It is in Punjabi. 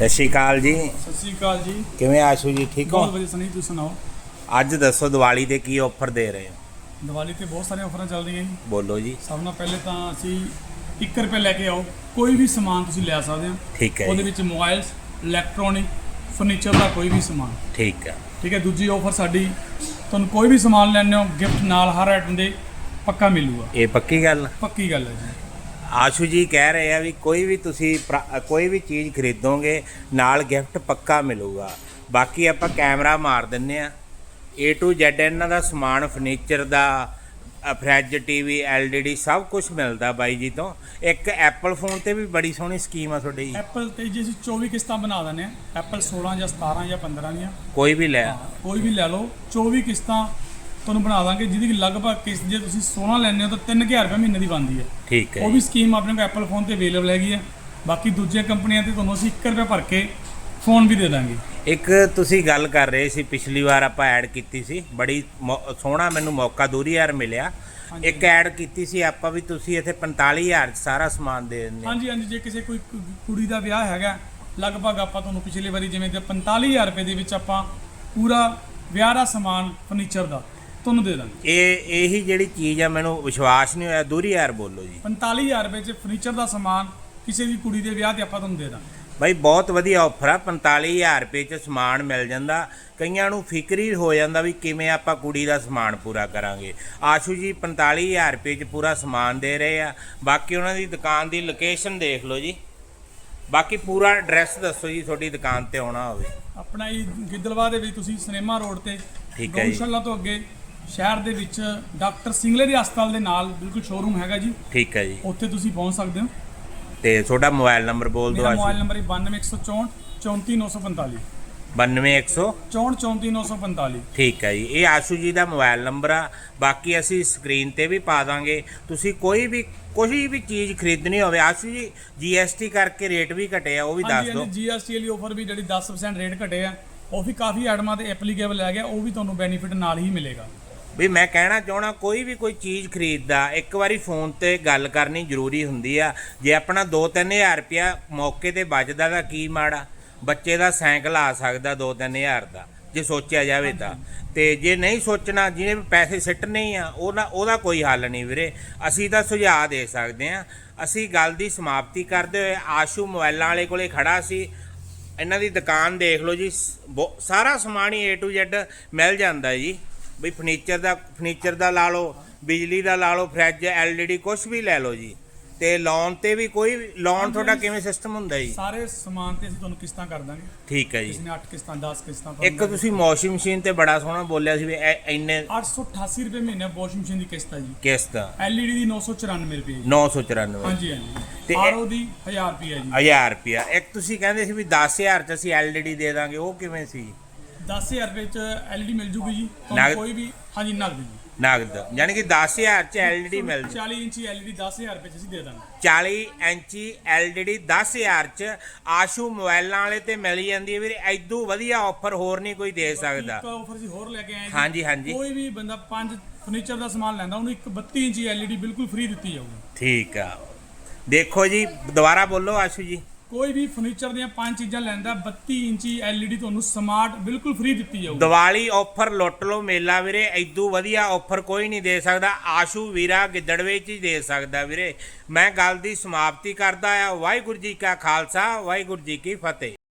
ਸਤਿ ਸ਼੍ਰੀ ਅਕਾਲ ਜੀ। ਸਤਿ ਸ਼੍ਰੀ ਅਕਾਲ ਜੀ। ਕਿਵੇਂ ਆਸ਼ੂ ਜੀ ਠੀਕ ਬਹੁਤ ਹੋ ਵਧੀਆ ਸਨੀ ਤੁਸੀਂ ਸੁਣਾਓ? ਅੱਜ ਦੱਸੋ ਦੀਵਾਲੀ ਤੇ ਕੀ ਆਫਰ ਦੇ ਰਹੇ ਹੋ? ਦੀਵਾਲੀ ਤੇ ਬਹੁਤ ਸਾਰੀਆਂ ਆਫਰਾਂ ਚੱਲ ਰਹੀਆਂ ਜੀ। ਬੋਲੋ ਜੀ। ਸਭ ਨਾਲ ਪਹਿਲੇ ਤਾਂ ਅਸੀਂ 1 ਰੁਪਏ ਲੈ ਕੇ ਆਓ। ਕੋਈ ਵੀ ਸਮਾਨ ਤੁਸੀਂ ਲੈ ਸਕਦੇ ਹੋ। ਠੀਕ ਹੈ ਉਹਦੇ ਵਿੱਚ ਮੋਬਾਈਲਸ ਇਲੈਕਟ੍ਰੋਨਿਕ ਫਰਨੀਚਰ ਦਾ ਕੋਈ ਵੀ ਸਮਾਨ। ਠੀਕ ਹੈ। ਠੀਕ ਹੈ ਦੂਜੀ ਆਫਰ ਸਾਡੀ ਤੁਹਾਨੂੰ ਕੋਈ ਵੀ ਸਮਾਨ ਲੈਣੇ ਹੋ ਗਿਫਟ ਨਾਲ ਹਰ ਆਈਟਮ ਦੇ ਪੱਕਾ ਮਿਲੂਗਾ। ਇਹ ਪੱਕੀ ਗੱਲ ਪੱਕੀ ਗੱਲ ਹੈ ਜੀ। ਆਸ਼ੂ ਜੀ ਕਹਿ ਰਹੇ ਆ ਵੀ ਕੋਈ ਵੀ ਤੁਸੀਂ ਪ੍ਰਾ- ਕੋਈ ਵੀ ਚੀਜ਼ ਖਰੀਦੋਗੇ ਨਾਲ ਗਿਫਟ ਪੱਕਾ ਮਿਲੂਗਾ। ਬਾਕੀ ਆਪਾਂ ਕੈਮਰਾ ਮਾਰ ਦਿੰਨੇ ਆ। A to Z ਇਹਨਾਂ ਦਾ ਸਮਾਨ ਫਰਨੀਚਰ ਦਾ ਫਰਿੱਜ ਟੀਵੀ ਐਲਡੀਡੀ ਸਭ ਕੁਝ ਮਿਲਦਾ ਬਾਈ ਜੀ ਤੋਂ। ਇੱਕ ਐਪਲ ਫੋਨ ਤੇ ਵੀ ਬੜੀ ਸੋਹਣੀ ਸਕੀਮ ਆ ਤੁਹਾਡੀ ਜੀ। ਐਪਲ ਤੇ ਜੇ ਅਸੀਂ 24 ਕਿਸ਼ਤਾਂ ਬਣਾ ਦਿੰਦੇ ਆ। ਐਪਲ 16 ਜਾਂ 17 ਜਾਂ 15 ਦੀਆਂ। ਕੋਈ ਵੀ ਲੈ। ਕੋਈ ਵੀ ਲੈ ਲਓ। 24 ਕਿਸ਼ਤਾਂ ਤੁਹਾਨੂੰ ਬਣਾ ਦਾਂਗੇ ਜਿਹਦੀ ਲਗਭਗ ਕਿਸ਼ਤ ਜੇ ਤੁਸੀਂ 16 ਲੈਂਦੇ ਹੋ ਤਾਂ 3000 ਰੁਪਏ ਮਹੀਨੇ ਦੀ ਬਣਦੀ ਹੈ। ਠੀਕ ਹੈ ਉਹ। ਵੀ ਸਕੀਮ ਆਪਣੇ ਕੋਲ ਐਪਲ ਫੋਨ ਤੇ ਅਵੇਲੇਬਲ ਹੈਗੀ ਹੈ। ਬਾਕੀ ਦੂਜੀਆਂ ਕੰਪਨੀਆਂ ਤੇ ਤੁਹਾਨੂੰ ਅਸੀਂ 1 ਰੁਪਏ ਭਰ ਕੇ ਫੋਨ ਵੀ ਦੇ ਦਾਂਗੇ। ਇੱਕ ਤੁਸੀਂ ਗੱਲ ਕਰ ਰਹੇ ਸੀ ਪਿਛਲੀ ਵਾਰ ਆਪਾਂ ਐਡ ਕੀਤੀ ਸੀ। ਬੜੀ ਸੋਹਣਾ ਮੈਨੂੰ ਮੌਕਾ ਦੂਰੀ ਯਾਰ ਮਿਲਿਆ। ਇੱਕ ਐਡ ਕੀਤੀ ਸੀ ਆਪਾਂ ਵੀ ਤੁਸੀਂ ਇੱਥੇ 45000 ਚ ਸਾਰਾ ਸਮਾਨ ਦੇ ਦਿੰਦੇ। ਹਾਂਜੀ ਹਾਂਜੀ ਜੇ ਕਿਸੇ ਕੋਈ ਕੁੜੀ ਦਾ ਵਿਆਹ ਹੈਗਾ ਲਗਭਗ ਆਪਾਂ ਤੁਹਾਨੂੰ ਪਿਛਲੀ ਵਾਰੀ ਜਿਵੇਂ ਕਿ 45000 ਰੁਪਏ ਦੇ ਵਿੱਚ ਆਪਾਂ ਪੂਰਾ ਵਿਆਹ ਦਾ ਸਮਾਨ ਫਰਨੀਚਰ ਦਾ ਤੁਹਾਨੂੰ ਦੇ ਦਾਂਗੇ। ਇਹ ਇਹੀ ਜਿਹੜੀ ਚੀਜ਼ ਆ ਮੈਨੂੰ ਵਿਸ਼ਵਾਸ ਨਹੀਂ ਹੋਇਆ। ਦੂਰੀ ਯਾਰ ਬੋਲੋ ਜੀ। 45000 ਰੁਪਏ 'ਚ ਫਰਨੀਚਰ ਦਾ ਸਮਾਨ ਕਿਸੇ ਵੀ ਕੁੜੀ ਦੇ ਵਿਆਹ ਤੇ ਆਪਾਂ ਤੁਹਾਨੂੰ ਦੇ ਦਾਂਗੇ। ਬਾਈ ਬਹੁਤ ਵਧੀਆ ਆਫਰ ਆ। 45000 ਰੁਪਏ ਚ ਸਮਾਨ ਮਿਲ ਜਾਂਦਾ। ਕਈਆਂ ਨੂੰ ਫਿਕਰ ਹੀ ਹੋ ਜਾਂਦਾ ਵੀ ਕਿਵੇਂ ਆਪਾਂ ਕੁੜੀ ਦਾ ਸਮਾਨ ਪੂਰਾ ਕਰਾਂਗੇ। ਆਸ਼ੂ ਜੀ 45000 ਰੁਪਏ ਚ ਪੂਰਾ ਸਮਾਨ ਦੇ ਰਹੇ ਆ। ਬਾਕੀ ਉਹਨਾਂ ਦੀ ਦੁਕਾਨ ਦੀ ਲੋਕੇਸ਼ਨ ਦੇਖ ਲਓ ਜੀ। ਬਾਕੀ ਪੂਰਾ ਐਡਰੈਸ ਦੱਸੋ ਜੀ ਤੁਹਾਡੀ ਦੁਕਾਨ ਤੇ ਆਉਣਾ ਹੋਵੇ। ਆਪਣਾ ਇਹ ਗਿੱਦਲਵਾ ਦੇ ਵਿੱਚ ਤੁਸੀਂ ਸਿਨੇਮਾ ਰੋਡ ਤੇ ਠੀਕ ਹੈ ਜੀ। ਗਊਸ਼ਾਲਾ ਤੋਂ ਅੱਗੇ ਸ਼ਹਿਰ ਦੇ ਵਿੱਚ ਡਾਕਟਰ ਸਿੰਗਲੇ ਦੇ ਹਸਪਤਾਲ ਦੇ ਨਾਲ ਬਿਲਕੁਲ ਸ਼ੋਰੂਮ ਹੈਗਾ ਜੀ। ਠੀਕ ਹੈ ਜੀ। ਉੱਥੇ ਤੁਸੀਂ ਪਹੁੰਚ ਸਕਦੇ ਹੋ। ਤੇ ਤੁਹਾਡਾ ਮੋਬਾਈਲ ਨੰਬਰ ਬੋਲ ਦਿਓ ਮੇਰਾ ਮੋਬਾਈਲ ਨੰਬਰ ਹੈ 92164 34945 92100 64 34945 ਠੀਕ ਹੈ ਜੀ। ਇਹ ਆਸ਼ੂ ਜੀ ਦਾ ਮੋਬਾਈਲ ਨੰਬਰ ਆ। ਬਾਕੀ ਅਸੀਂ ਸਕਰੀਨ ਤੇ ਵੀ ਪਾ ਦਾਂਗੇ। ਤੁਸੀਂ ਕੋਈ ਵੀ ਕੋਈ ਵੀ ਚੀਜ਼ ਖਰੀਦਣੀ ਹੋਵੇ ਆਸ਼ੂ ਜੀ ਜੀਐਸਟੀ ਕਰਕੇ ਰੇਟ ਵੀ ਘਟੇ ਆ ਉਹ ਵੀ ਦੱਸ ਦਿਓ। ਹਾਂਜੀ ਜੀਐਸਟੀ ਵਾਲੀ ਆਫਰ ਵੀ ਜਿਹੜੀ 10% ਰੇਟ ਘਟੇ ਆ ਉਹ ਵੀ ਕਾਫੀ ਆਈਟਮਾਂ ਤੇ ਐਪਲੀਕੇਬਲ ਹੈਗਾ ਉਹ ਵੀ ਤੁਹਾਨੂੰ ਬੈਨੀਫਿਟ ਨਾਲ ਹੀ ਮਿਲੇਗਾ। ਵੀ ਮੈਂ ਕਹਿਣਾ ਚਾਹਣਾ ਕੋਈ ਵੀ ਕੋਈ ਚੀਜ਼ ਖਰੀਦਦਾ, ਇੱਕ ਵਾਰੀ ਫੋਨ ਤੇ ਗੱਲ ਕਰਨੀ ਜ਼ਰੂਰੀ ਹੁੰਦੀ ਆ। ਜੇ ਆਪਣਾ 2-3000 ਰੁਪਇਆ ਮੌਕੇ ਤੇ ਬਚਦਾ ਤਾਂ ਕੀ ਮਾੜਾ? ਬੱਚੇ ਦਾ ਸਾਈਕਲ ਆ ਸਕਦਾ 2-3000 ਦਾ, ਜੇ ਸੋਚਿਆ ਜਾਵੇ ਤਾਂ। ਤੇ ਜੇ ਨਹੀਂ ਸੋਚਣਾ, ਜਿਹਨੇ ਪੈਸੇ ਸਿੱਟਣੇ ਹੀ ਆ, ਉਹਦਾ ਉਹਦਾ ਕੋਈ ਹੱਲ ਨਹੀਂ ਵੀਰੇ। ਅਸੀਂ ਤਾਂ ਸੁਝਾਅ ਦੇ ਸਕਦੇ ਆ। ਅਸੀਂ ਗੱਲ ਦੀ ਸਮਾਪਤੀ ਕਰਦੇ ਹੋਏ, ਆਸ਼ੂ ਮੋਬਾਈਲਾਂ ਵਾਲੇ ਕੋਲੇ ਖੜਾ ਸੀ। ਇਹਨਾਂ ਦੀ ਦੁਕਾਨ ਦੇਖ ਲਓ ਜੀ, ਸ- ਸਾਰਾ ਸਮਾਨ ਹੀ A to Z ਮਿਲ ਜਾਂਦਾ ਜੀ। ਵੀ ਫਰਨੀਚਰ ਦਾ ਫਰਨੀਚਰ ਦਾ ਲਾ ਲਓ ਬਿਜਲੀ ਦਾ ਲਾ ਲਓ ਫਰਿੱਜ ਐਲਈਡੀ ਕੁਝ ਵੀ ਲੈ ਲਓ ਜੀ। ਤੇ ਲੋਨ ਤੇ ਵੀ ਕੋਈ ਲੋਨ ਤੁਹਾਡਾ ਕਿਵੇਂ ਸਿਸਟਮ ਹੁੰਦਾ ਜੀ? ਸਾਰੇ ਸਮਾਨ ਤੇ ਅਸੀਂ ਤੁਹਾਨੂੰ ਕਿਸ਼ਤਾਂ ਕਰ ਦਾਂਗੇ। ਠੀਕ ਹੈ ਜੀ। ਨੇ 8 ਕਿਸ਼ਤਾਂ 10 ਕਿਸ਼ਤਾਂ ਇੱਕ ਤੁਸੀਂ ਵਾਸ਼ਿੰਗ ਮਸ਼ੀਨ ਤੇ ਬੜਾ ਸੋਹਣਾ ਬੋਲਿਆ ਸੀ ਵੀ ਇੰਨੇ 888 ਰੁਪਏ ਮਹੀਨੇ ਵਾਸ਼ਿੰਗ ਮਸ਼ੀਨ ਦੀ ਕਿਸ਼ਤ ਹੈ ਜੀ। ਕਿਸ਼ਤ ਐਲਈਡੀ ਦੀ 994 ਰੁਪਏ ਜੀ। 994 ਹਾਂਜੀ ਹਾਂਜੀ। ਤੇ ਆਰਓ ਦੀ 1000 ਰੁਪਏ ਜੀ। 1000 ਰੁਪਿਆ ਇੱਕ ਤੁਸੀਂ ਕਹਿੰਦੇ ਸੀ ਵੀ 10000 ਚ ਅਸੀਂ ਐਲਈਡੀ ਦੇ ਦਾਂਗੇ ਉਹ ਕਿਵੇਂ ਸੀ? 10000 ਰੁਪਏ ਚ ਐਲਈਡੀ ਮਿਲ ਜੂਗੀ ਜੀ। ਨਗਦ? ਕੋਈ ਵੀ ਹਾਂਜੀ ਨਗਦ ਜੀ ਨਗਦ ਯਾਨੀ ਕਿ 10000 ਚ ਐਲਈਡੀ ਮਿਲ ਜੂ। 40 ਇੰਚੀ ਐਲਈਡੀ 10000 ਰੁਪਏ ਚ ਅਸੀਂ ਦੇ ਦਾਂਗੇ। 40 ਇੰਚੀ ਐਲਡੀਡੀ 10000 ਚ ਆਸ਼ੂ ਮੋਬਾਈਲਾਂ ਵਾਲੇ ਤੇ ਮਿਲ ਜਾਂਦੀ ਹੈ ਵੀਰੇ। ਐਦੂ ਵਧੀਆ ਆਫਰ ਹੋਰ ਨਹੀਂ ਕੋਈ ਦੇ ਸਕਦਾ। ਇੱਕ ਆਫਰ ਜੀ ਹੋਰ ਲੈ ਕੇ ਆਏ ਹਾਂਜੀ, ਹਾਂਜੀ। ਕੋਈ ਵੀ ਬੰਦਾ ਪੰਜ ਫਰਨੀਚਰ ਦਾ ਸਮਾਨ ਲੈਂਦਾ ਉਹਨੂੰ ਇੱਕ 32 ਇੰਚੀ ਐਲਈਡੀ ਬਿਲਕੁਲ ਫ੍ਰੀ ਦਿੱਤੀ ਜਾਊਗੀ। ਠੀਕ ਆ। ਦੇਖੋ ਜੀ ਦੁਬਾਰਾ ਬੋਲੋ ਆਸ਼ੂ ਜੀ। ਕੋਈ ਵੀ ਫਰਨੀਚਰ ਦੀਆਂ ਪੰਜ ਚੀਜ਼ਾਂ ਲੈਂਦਾ 32 ਇੰਚੀ ਐਲਈਡੀ ਤੁਹਾਨੂੰ ਸਮਾਰਟ ਬਿਲਕੁਲ ਫ੍ਰੀ ਦਿੱਤੀ ਜਾਊਗੀ। ਦੀਵਾਲੀ ਆਫਰ ਲੁੱਟ ਲਓ ਮੇਲਾ ਵੀਰੇ ਐਦੂ ਵਧੀਆ ਆਫਰ ਕੋਈ ਨਹੀਂ ਦੇ ਸਕਦਾ, ਆਸ਼ੂ ਵੀਰਾ ਗਿੱਦੜਵੇ ਚ ਹੀ ਦੇ ਸਕਦਾ ਵੀਰੇ। ਮੈਂ ਗੱਲ ਦੀ ਸਮਾਪਤੀ ਕਰਦਾ ਆ, ਵਾਹਿਗੁਰੂ ਜੀ ਕਾ ਖਾਲਸਾ, ਵਾਹਿਗੁਰੂ ਜੀ ਕੀ ਫਤਿਹ।